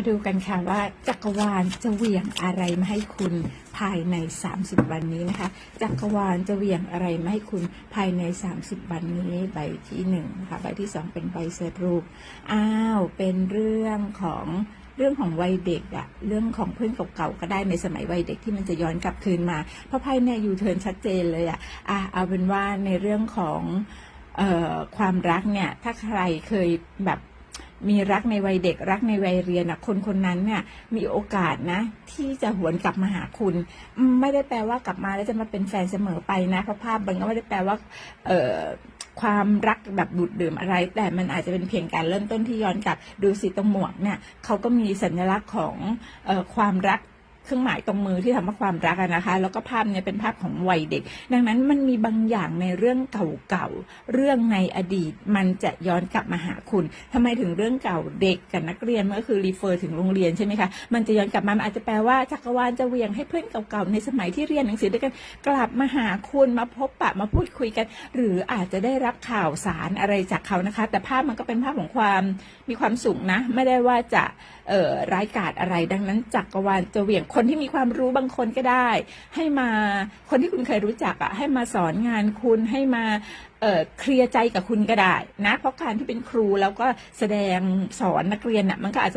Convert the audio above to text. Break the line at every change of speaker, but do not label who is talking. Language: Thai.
มาดูกันค่ะว่าจักรวาลจะเหวี่ยงอะไรมาให้คุณภายใน 30 วันนี้นะคะ จักรวาลจะเหวี่ยงอะไรมาให้คุณภายใน 30 วันนี้ใบที่หนึ่งนะคะใบที่สองเป็นใบเสรูปอ้าวเป็นเรื่องของเรื่องของวัยเด็กอะเรื่องของเพื่อนเก่าๆก็ได้ในสมัยวัยเด็กที่มันจะย้อนกลับคืนมา เพราะไพ่เนี่ยยูเทิร์นชัดเจนเลยอะอะเอาเป็นว่าในเรื่องของออความรักเนี่ย ถ้าใครเคยแบบ มีรักในวัยเด็กรักในวัยเรียนนะคนคนนั้นเนี่ยมีโอกาสนะ ที่จะหวนกลับมาหาคุณ ไม่ได้แปลว่ากลับมาแล้วจะมาเป็นแฟนเสมอไปนะเพราะภาพมันก็ไม่ได้แปลว่า เอ่อความรักแบบดูดดื่มอะไร แต่มันอาจจะเป็นเพียงการเริ่มต้นที่ย้อนกลับดูสิตรงหมวกเนี่ยเขาก็มีสัญลักษณ์ของออความรัก เครื่องหมายตรงมือที่ทำว่าความรักนะคะ แล้วก็ภาพเนี่ยเป็นภาพของวัยเด็ก ดังนั้นมันมีบางอย่างในเรื่องเก่าๆ เรื่องในอดีตมันจะย้อนกลับมาหาคุณทำไมถึงเรื่องเก่าเด็กกับนักเรียนมันก็คือรีเฟอร์ถึงโรงเรียนใช่ไหมคะมันจะย้อนกลับมามันอาจจะแปลว่าจักรวาลจะเหวียงให้เพื่อนเก่าๆในสมัยที่เรียนหนังสือด้วยกันกลับมาหาคุณมาพบปะมาพูดคุยกัน หรืออาจจะได้รับข่าวสารอะไรจากเขานะคะ แต่ภาพมันก็เป็นภาพของความมีความสุขนะ ไม่ได้ว่าจะร้ายกาจอะไร ดังนั้นจักรวาลจะเหวี่ยงคนคนที่มีความรู้บางคนก็ได้ ให้มาคนที่คุณเคยรู้จักอะให้มาสอนงานคุณให้มาเอ่อเคลียร์ใจกับคุณก็ได้นะเพราะการที่เป็นครูแล้วก็แสดงสอนนักเรียนน่ะมันก็อาจจะ